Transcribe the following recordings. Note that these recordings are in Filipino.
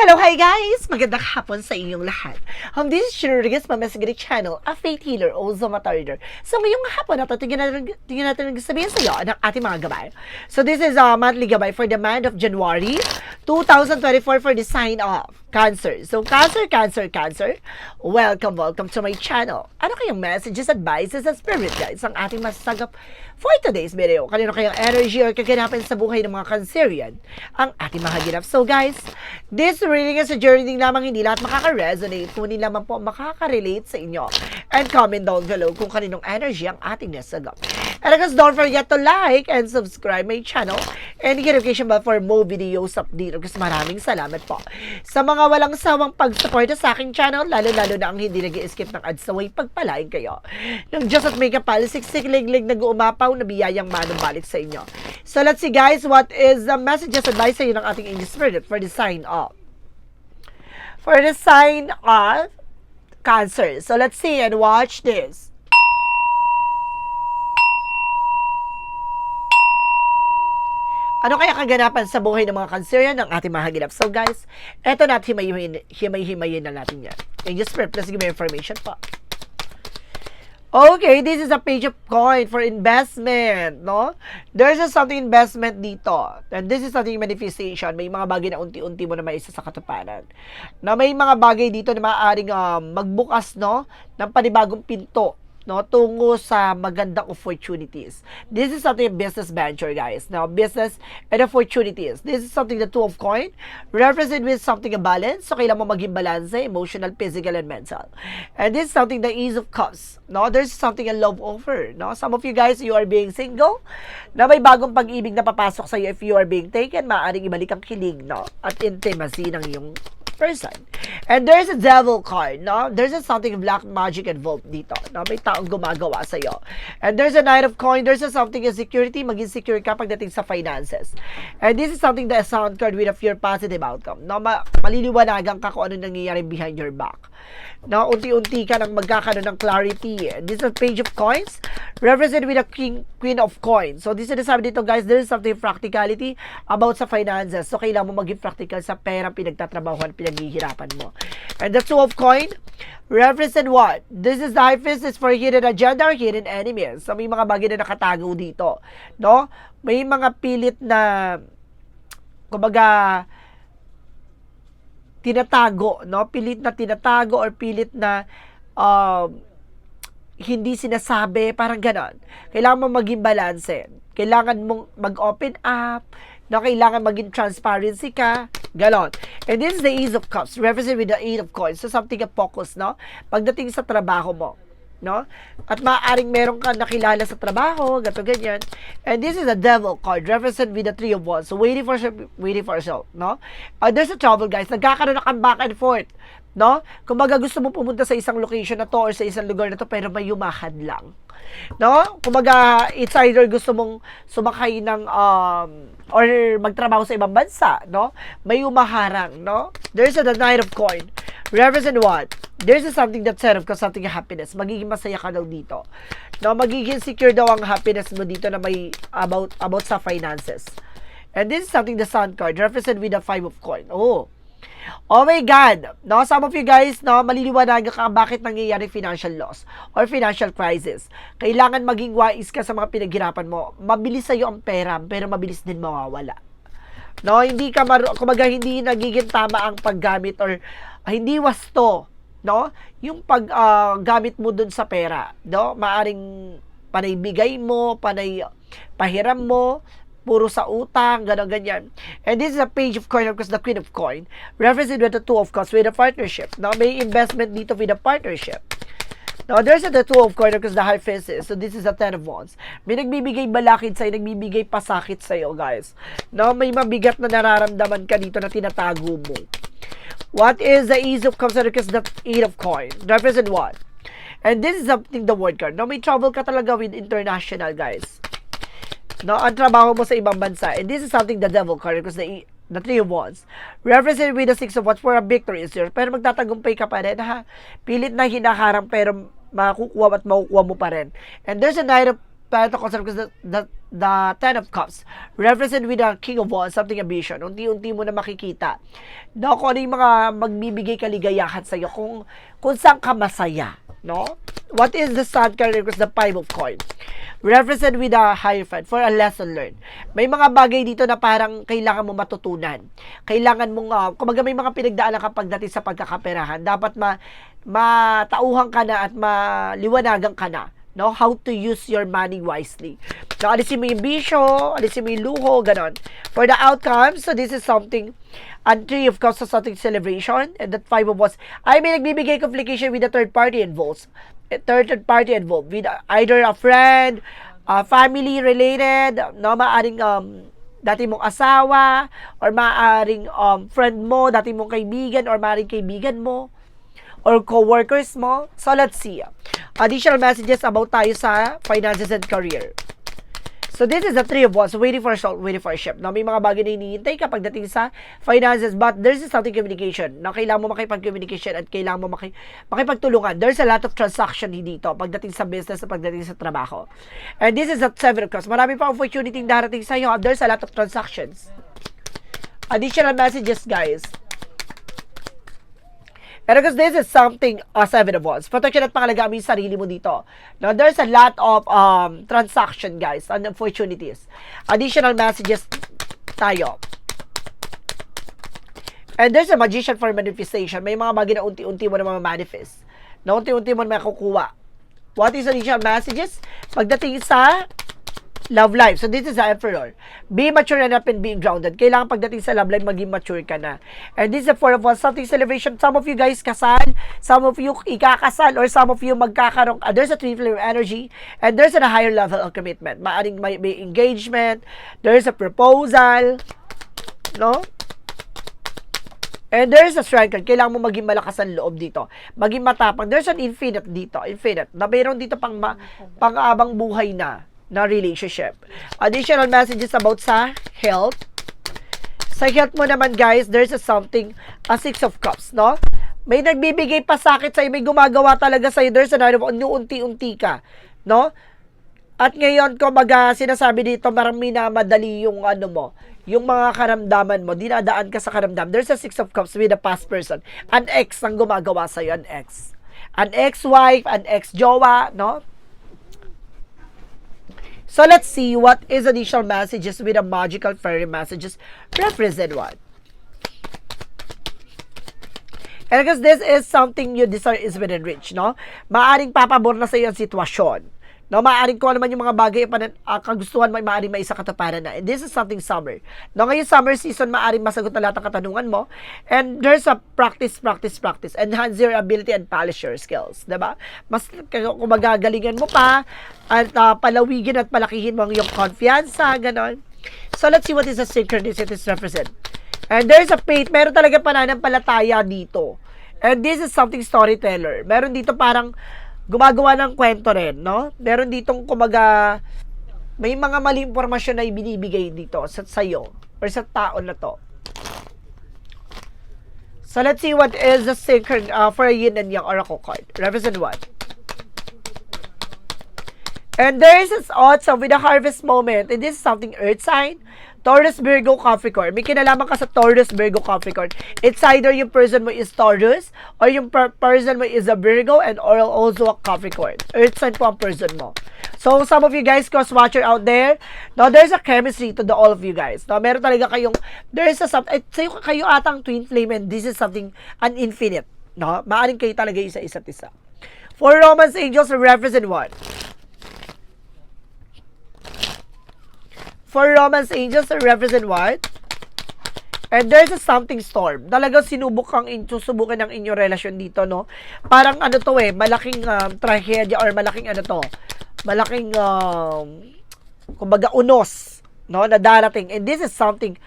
Hello, hi guys! Magandang hapon sa inyong lahat. Um, this is Rodriguez, Mamasagari Channel, a faith healer, also mata reader. So ngayong hapon na to, tingnan natin, tingnan natin sabihin sa iyo ng ating mga gabay. So this is a monthly gabay for the month of January 2024 for the sign of Cancer. So Cancer, Cancer, Cancer, welcome, welcome to my channel. Ano kayong messages, advices, and spirit guides ang ating masasagap for today's video? Kanino kayong energy or kaganapan sa buhay ng mga Cancerian ang ating mga ginap? So guys, this reading is a journey lamang hindi lahat makaka-resonate, kunin lamang po makaka-relate sa inyo. And comment down below kung kaninong energy ang ating nasagap. And of course, don't forget to like and subscribe my channel and hit notification bell for more videos update. Kasi maraming salamat po sa mga walang sawang pagsuporta sa aking channel, lalo-lalo na ang hindi nag skip ng ads away pagpalain kayo. Ng Diyos at may kapal, siksik liglig nag-uumapaw na biyayang manumbalik sa inyo. So let's see guys, what is the messages advice sa inyo ng ating English Spirit for the sign of for the sign of Cancer. So let's see and watch this. Ano kaya kaganapan sa buhay ng mga Cancerian ng ating mga ginap? So guys, eto na at himay-himayin himay-himayin na natin yan. And just prep, let's give me information pa. Okay, this is a page of coin for investment, no? There's a something investment dito. And this is something manifestation. May mga bagay na unti-unti mo na maisa sa katuparan. Na may mga bagay dito na maaaring um, magbukas, no? Ng panibagong pinto no tungo sa magandang opportunities. This is something business venture, guys. Now, business and opportunities. This is something the two of coin represent with something a balance. So, kailangan mo maging balance, emotional, physical, and mental. And this is something the ease of cups. No, there's something a love offer. No, some of you guys, you are being single. Na may bagong pag-ibig na papasok sa iyo if you are being taken, maaaring ibalik ang kilig, no, at intimacy ng iyong person. And there's a devil card, no? There's a something black magic involved dito, no? May taong gumagawa sa iyo. And there's a knight of coin, there's a something in security, maging secure ka pagdating sa finances. And this is something that sound card with a fear positive outcome, no? Ma maliliwanagan ka kung ano nangyayari behind your back. No, unti-unti ka nang magkakaroon ng clarity. This is page of coins, represented with a king, queen of coins. So, this is sabi dito, guys, there is something practicality about sa finances. So, kailangan mo maging practical sa pera pinagtatrabahuan, pinaghihirapan mo. And the two of coin, represent what? This is the fist is for hidden agenda or hidden enemies. So, may mga bagay na nakatago dito. No? May mga pilit na, kumbaga, tinatago, no? Pilit na tinatago or pilit na um, hindi sinasabi, parang ganon. Kailangan mo maging balanse. Kailangan mong mag-open up, no? Kailangan maging transparency ka, ganon. And this is the Ace of Cups, represented with the Eight of Coins. So, something of focus, no? Pagdating sa trabaho mo, no? At maaaring meron ka nakilala sa trabaho, gato ganyan. And this is a devil card, represented with the three of wands. So, waiting for waiting for yourself, no? Uh, there's a trouble, guys. Nagkakaroon na kang back and forth, no? Kung baga gusto mo pumunta sa isang location na to or sa isang lugar na to, pero may yumahan lang. No? Kumbaga, it's either gusto mong sumakay ng um, or magtrabaho sa ibang bansa, no? May umaharang, no? There's a the Knight of Coin. Represent what? There's something that of ka something happiness. Magiging masaya ka daw dito. No, magiging secure daw ang happiness mo dito na may about about sa finances. And this is something the sun card represent with the five of coin. Oh. Oh my God! No, some of you guys, no, maliliwanagan ka bakit nangyayari financial loss or financial crisis. Kailangan maging wise ka sa mga pinaghirapan mo. Mabilis sa'yo ang pera, pero mabilis din mawawala. No, hindi ka mar kumaga hindi nagiging tama ang paggamit or uh, hindi wasto, no? Yung paggamit uh, mo dun sa pera, no? Maaring panay bigay mo, panay pahiram mo, puro sa utang, gano'n, ganyan. And this is a page of coin, because the queen of coin, represented with the two of cups with a partnership. Now, may investment dito with a partnership. Now, there's a the two of coin because the high faces. So, this is a ten of wands. May nagbibigay balakid sa'yo, nagbibigay pasakit sa'yo, guys. Now, may mabigat na nararamdaman ka dito na tinatago mo. What is the ease of cups because the eight of coin? Represent what? And this is something the word card. Now, may trouble ka talaga with international, guys. No, ang trabaho mo sa ibang bansa. And this is something the devil card because the the three of wands. Represented with the six of wands for a victory is yours. Pero magtatagumpay ka pa rin, ha? Pilit na hinaharang pero makukuha at makukuha mo pa rin. And there's a knight of Pentacles the, the, the Ten of Cups represent with the King of Wands, something ambition. Unti-unti mo na makikita. No, kung ano yung mga magbibigay kaligayahan sa'yo, kung, kung saan ka masaya. No? What is the Sun card? Because the Five of Coins. Represent with a Hierophant for a lesson learned. May mga bagay dito na parang kailangan mo matutunan. Kailangan mong, uh, kumaga may mga pinagdaanan kapag dating sa pagkakaperahan. Dapat ma, matauhan ka na at maliwanagan ka na no? How to use your money wisely. So, alisin mo yung bisyo, alisin mo yung luho, ganon. For the outcome, so this is something, and three of course, something celebration, and that five us, ay may nagbibigay complication with the third party involved. A Third, third party involved with either a friend, a family related, no, maaring um, dati mong asawa, or maaring um, friend mo, dati mong kaibigan, or maaring kaibigan mo, or co-workers mo. So, let's see. Additional messages about tayo sa finances and career. So, this is the three of wands, waiting for a shot, waiting for ship. No, may mga bagay na hinihintay ka pagdating sa finances, but there's something communication. No, kailangan mo makipag-communication at kailangan mo maki, makipagtulungan. There's a lot of transaction dito pagdating sa business at pagdating sa trabaho. And this is the seven of. Marami pa opportunity darating sa iyo. There's a lot of transactions. Additional messages, guys. And because this is something, uh, seven of wands, protection at pangalagaan mo yung sarili mo dito. Now, there's a lot of um, transaction, guys, and opportunities. Additional messages tayo. And there's a magician for manifestation. May mga bagay na unti-unti mo na manifest. Na unti-unti mo na makukuha. What is additional messages? Pagdating sa love life. So, this is the emperor. Be mature enough and being grounded. Kailangan pagdating sa love life, maging mature ka na. And this is the four of wands, something celebration. Some of you guys kasal, some of you ikakasal, or some of you magkakaroon. Uh, there's a twin flame energy, and there's a higher level of commitment. Maaring may, may engagement, there's a proposal, no? And there's a strength card. Kailangan mo maging malakas ang loob dito. Maging matapang. There's an infinite dito. Infinite. Na mayroon dito pang ma, pang-abang buhay na na relationship. Additional messages about sa health. Sa health mo naman guys, there's a something, a six of cups, no? May nagbibigay pa sakit sa'yo, may gumagawa talaga sa'yo, there's a of unti-unti ka, no? At ngayon, kumbaga, sinasabi dito, parang minamadali yung ano mo, yung mga karamdaman mo, dinadaan ka sa karamdam. There's a six of cups with a past person. An ex ang gumagawa sa'yo, an ex. An ex-wife, an ex-jowa, no? So let's see what is additional messages with a magical fairy messages represent what. And because this is something you desire is within reach, no? Maaring papabor na sa iyo ang sitwasyon. No, maaring ko naman yung mga bagay pa uh, kagustuhan mo, maaring may isa katuparan na. And this is something summer. No, ngayon summer season, maaring masagot na lahat ng katanungan mo. And there's a practice, practice, practice. Enhance your ability and polish your skills. Diba? Mas kung magagalingan mo pa, at uh, palawigin at palakihin mo ang iyong confianza, ganon. So, let's see what is the synchronicities represent. And there's a faith, meron talaga pananampalataya dito. And this is something storyteller. Meron dito parang gumagawa ng kwento rin, no? Meron ditong kumaga may mga mali impormasyon na ibinibigay dito sa sayo or sa tao na to. So let's see what is the sacred uh, for a yin and yang oracle card. Represent what? And there is also with the harvest moment, and this is something earth sign, Taurus, Virgo, Capricorn. May kinalaman ka sa Taurus, Virgo, Capricorn. It's either yung person mo is Taurus or yung per- person mo is a Virgo and or also a Capricorn. Earth sign po ang person mo. So, some of you guys, cross-watcher out there, no, there's a chemistry to the all of you guys. No, meron talaga kayong, there's a, eh, sa'yo kayo atang twin flame and this is something an infinite. No? Maaring kayo talaga isa isa't isa. For Romance Angels, represent what? For Romance Angels, represent what? And there's a something storm. Talagang sinubok kang in, susubukan ng inyong relasyon dito, no? Parang ano to eh, malaking um, trahedya or malaking ano to, malaking, um, kumbaga, unos, no? Na darating. And this is something,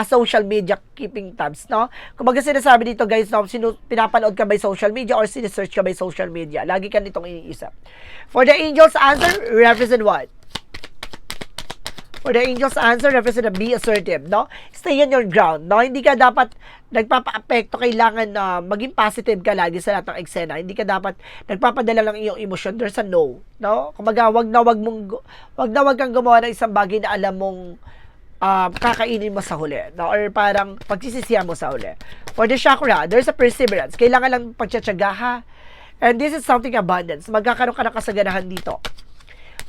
a social media keeping tabs, no? Kumbaga sinasabi dito, guys, no, sinu, pinapanood ka by social media or sinesearch ka by social media. Lagi ka nitong iniisip. For the angels answer, represent what? For the angel's answer, represent na be assertive, no? Stay on your ground, no? Hindi ka dapat nagpapa-apekto, kailangan na maging positive ka lagi sa lahat ng eksena. Hindi ka dapat nagpapadala ng iyong emosyon. There's a no, no? Kumaga, wag na wag mong, wag na wag kang gumawa ng isang bagay na alam mong um, kakainin mo sa huli, no? Or parang pagsisisihan mo sa huli. For the chakra, there's a perseverance. Kailangan lang pagtsatsaga, ha? And this is something abundance. Magkakaroon ka ng kasaganahan dito.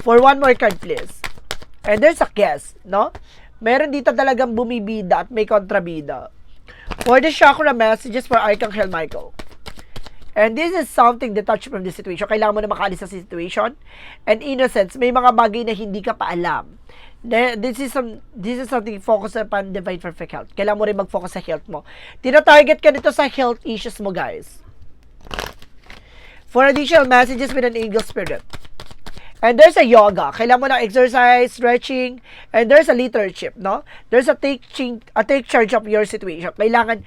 For one more card, please. And there's a guess, no? Meron dito talagang bumibida at may kontrabida. For the chakra messages for Archangel Michael. And this is something detached from the situation. Kailangan mo na makaalis sa situation. And innocence, may mga bagay na hindi ka pa alam. This is some this is something focus upon divine perfect health. Kailangan mo rin mag-focus sa health mo. Tina-target ka nito sa health issues mo, guys. For additional messages with an angel spirit. And there's a yoga. Kailangan mo ng exercise, stretching, and there's a leadership, no? There's a take, ching- a take charge of your situation. Kailangan,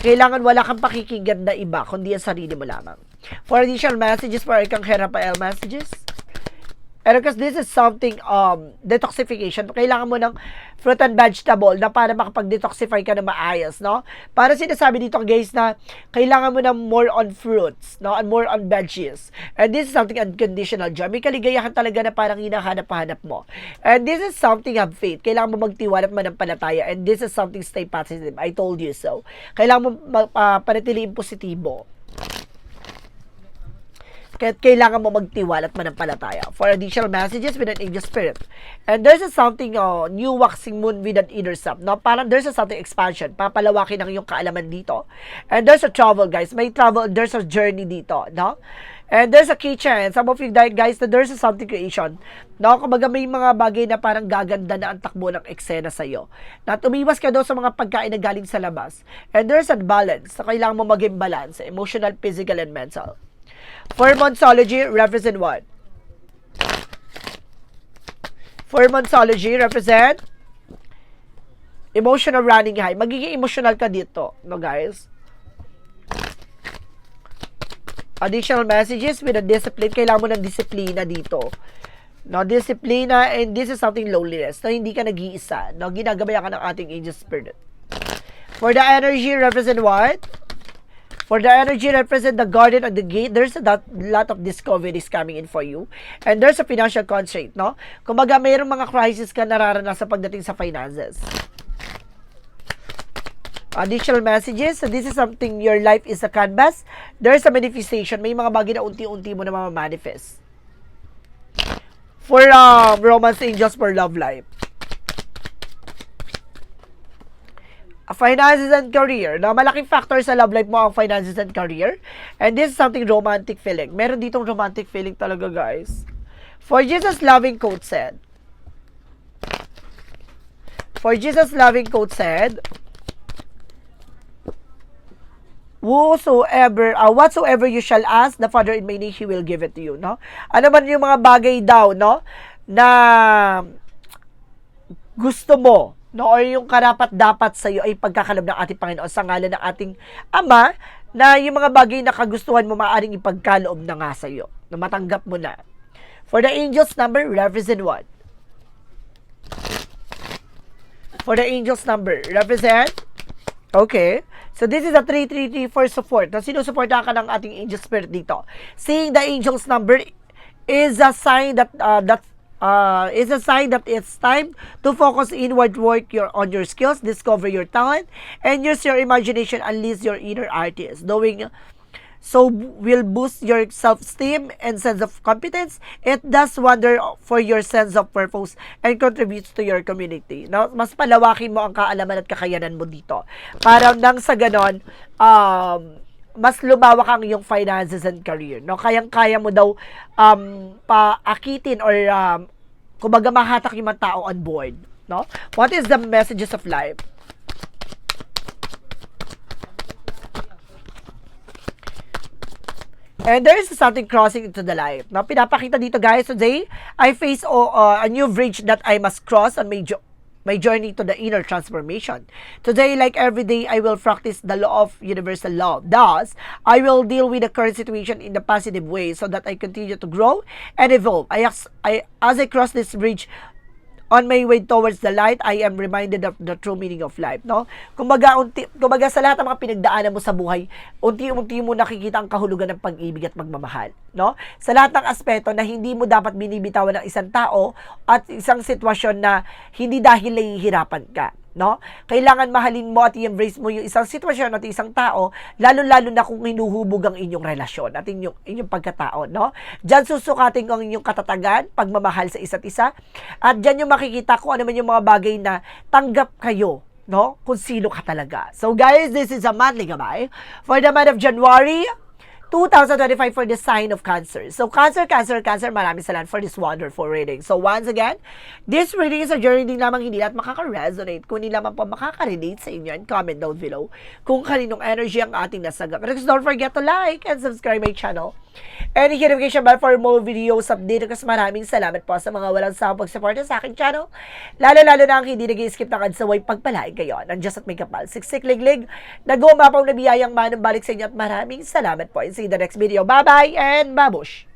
kailangan wala kang pakikinggan na iba, kundi ang sarili mo lamang. For additional messages, for ikang Herapael messages. And because this is something, um, detoxification. Kailangan mo ng fruit and vegetable na para makapag-detoxify ka na maayos, no? Para sinasabi dito, guys, na kailangan mo ng more on fruits, no? And more on veggies. And this is something unconditional joy. May kaligayahan talaga na parang hinahanap-hanap mo. And this is something have faith. Kailangan mo magtiwala at manampalataya. And this is something stay positive. I told you so. Kailangan mo uh, panatiliin positibo. Kaya kailangan mo magtiwala at manampalataya. For additional messages with an angel spirit. And there's a something, uh, new waxing moon with an inner self. No? Parang there's a something expansion. Papalawakin ang iyong kaalaman dito. And there's a travel, guys. May travel, there's a journey dito. No? And there's a kitchen. Some of you guys, na there's a something creation. No? Kumbaga may mga bagay na parang gaganda na ang takbo ng eksena sa'yo. Na tumiwas ka daw sa mga pagkain na galing sa labas. And there's a balance. Na kailangan mo maging balance. Emotional, physical, and mental. For Monsology, represent what? For Monsology, represent emotional running high. Magiging emotional ka dito, no guys? Additional messages with a discipline. Kailangan mo ng disiplina dito. No, disiplina and this is something loneliness. No, hindi ka nag-iisa. No, ginagabayan ka ng ating angel spirit. For the energy, represent what? For the energy represent the garden and the gate, there's a lot, of discoveries coming in for you. And there's a financial constraint, no? Kumbaga, mayroong mga crisis ka nararanasan pagdating sa finances. Additional messages. So this is something, your life is a canvas. There's a manifestation. May mga bagay na unti-unti mo na mamamanifest. For um, romance angels for love life. Finances and career. Na malaking factor sa love life mo ang finances and career. And this is something romantic feeling. Meron ditong romantic feeling talaga, guys. For Jesus loving quote said, For Jesus loving quote said, whosoever, uh, whatsoever you shall ask, the Father in my name, He will give it to you, no? Ano man yung mga bagay daw, no? Na gusto mo, no, or yung karapat dapat sa iyo ay pagkakalab ng ating Panginoon sa ngalan ng ating Ama na yung mga bagay na kagustuhan mo maaring ipagkaloob na nga sa iyo, na matanggap mo na. For the angels number, represent what? For the angels number, represent? Okay. So this is a 3334 support. Na sinusuportahan ka ng ating angel spirit dito. Seeing the angels number is a sign that uh, that uh, is a sign that it's time to focus inward work your on your skills, discover your talent, and use your imagination, unleash your inner artist. Doing so will boost your self-esteem and sense of competence. It does wonder for your sense of purpose and contributes to your community. No? Mas palawakin mo ang kaalaman at kakayanan mo dito. Para nang sa ganon, um, mas lumawak ang iyong finances and career. No? Kayang-kaya mo daw um, paakitin or um, kumbaga mahatak yung mga tao on board. No? What is the messages of life? And there is something crossing into the life. No? Pinapakita dito guys, today, I face oh, uh, a new bridge that I must cross on my, my journey to the inner transformation. Today, like every day, I will practice the law of universal law. Thus, I will deal with the current situation in a positive way so that I continue to grow and evolve. I, as, I, as I cross this bridge, On my way towards the light, I am reminded of the true meaning of life, no? Kumbaga, unti, kumbaga sa lahat ng mga pinagdaanan mo sa buhay, unti-unti mo nakikita ang kahulugan ng pag-ibig at magmamahal, no? Sa lahat ng aspeto na hindi mo dapat binibitawan ng isang tao at isang sitwasyon na hindi dahil nahihirapan ka, no? Kailangan mahalin mo at i-embrace mo yung isang sitwasyon at isang tao, lalo-lalo na kung hinuhubog ang inyong relasyon at inyong, inyong pagkatao, no? Diyan susukatin ko ang inyong katatagan, pagmamahal sa isa't isa, at diyan yung makikita ko ano man yung mga bagay na tanggap kayo, no? Kung sino ka talaga. So guys, this is a monthly gabay for the month of January 2025 for the sign of Cancer. So, Cancer, Cancer, Cancer, maraming salamat for this wonderful reading. So, once again, this reading is a journey din lamang hindi lahat makaka-resonate. Kung hindi lamang po makaka-relate sa inyo, and comment down below kung kaninong energy ang ating nasagap. But don't forget to like and subscribe my channel. And hit notification bell for more videos update kasi maraming salamat po sa mga walang sawang pag-support sa aking channel. Lalo-lalo na ang hindi nag-skip ng adsaway pagpalain kayo. Nandiyan at may kapal. Siksik liglig. Nag-umapaw na biyayang manong balik sa inyo at maraming salamat po. And see you in the next video. Bye-bye and babush!